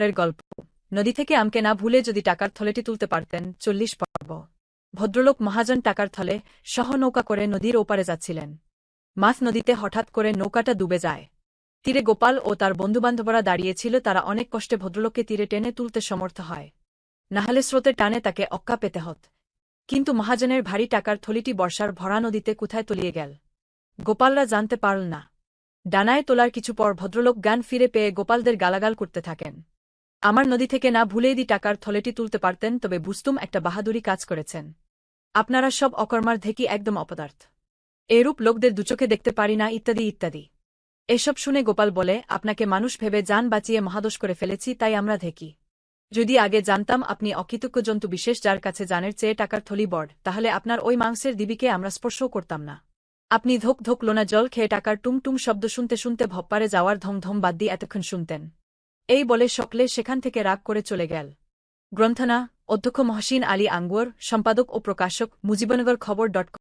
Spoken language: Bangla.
পারের গল্প। নদী থেকে আমকে না ভুলে যদি টাকার থলেটি তুলতে পারতেন, চল্লিশ পর্ব। ভদ্রলোক মহাজন টাকার থলে সহ নৌকা করে নদীর ওপারে যাচ্ছিলেন। মাছ নদীতে হঠাৎ করে নৌকাটা ডুবে যায়। তীরে গোপাল ও তার বন্ধুবান্ধবরা দাঁড়িয়েছিল, তারা অনেক কষ্টে ভদ্রলোককে তীরে টেনে তুলতে সমর্থ হয়। নাহলে স্রোতের টানে তাকে অক্কা পেতে হত। কিন্তু মহাজনের ভারী টাকার থলিটি বর্ষার ভরা নদীতে কোথায় তলিয়ে গেল? গোপালরা জানতে পারল না। ডানায় তোলার কিছু পর ভদ্রলোক জ্ঞান ফিরে পেয়ে গোপালদের গালাগাল করতে থাকেন। আমার নদী থেকে না ভুলেই দি টাকার থলেটি তুলতে পারতেন, তবে বুঝতুম একটা বাহাদুরি কাজ করেছেন। আপনারা সব অকর্মার ধেকি একদম অপদার্থ। এরূপ লোকদের দুচোখে দেখতে পারি না, ইত্যাদি ইত্যাদি। এসব শুনে গোপাল বলে, আপনাকে মানুষ ভেবে যান বাঁচিয়ে মহাদোষ করে ফেলেছি, তাই আমরা ধেকি যদি আগে জানতাম আপনি অকৃতজ্ঞ জন্তু বিশেষ যার কাছে জানের চেয়ে টাকার থলি বড়, তাহলে আপনার ওই মাংসের দিবিকে আমরা স্পর্শও করতাম না। আপনি ধোক ধোক লোনা জল খেয়ে টাকার টুং টুং শব্দ শুনতে শুনতে ভপ্পারে যাওয়ার ধম ধম বাদ দিয়ে এতক্ষণ শুনতেন। এই বলে সকলে সেখান থেকে রাগ করে চলে গেল। গ্রন্থনা, অধ্যক্ষ মহসিন আলী আঙ্গুয়ার সম্পাদক ও প্রকাশক মুজিবনগর খবর ডট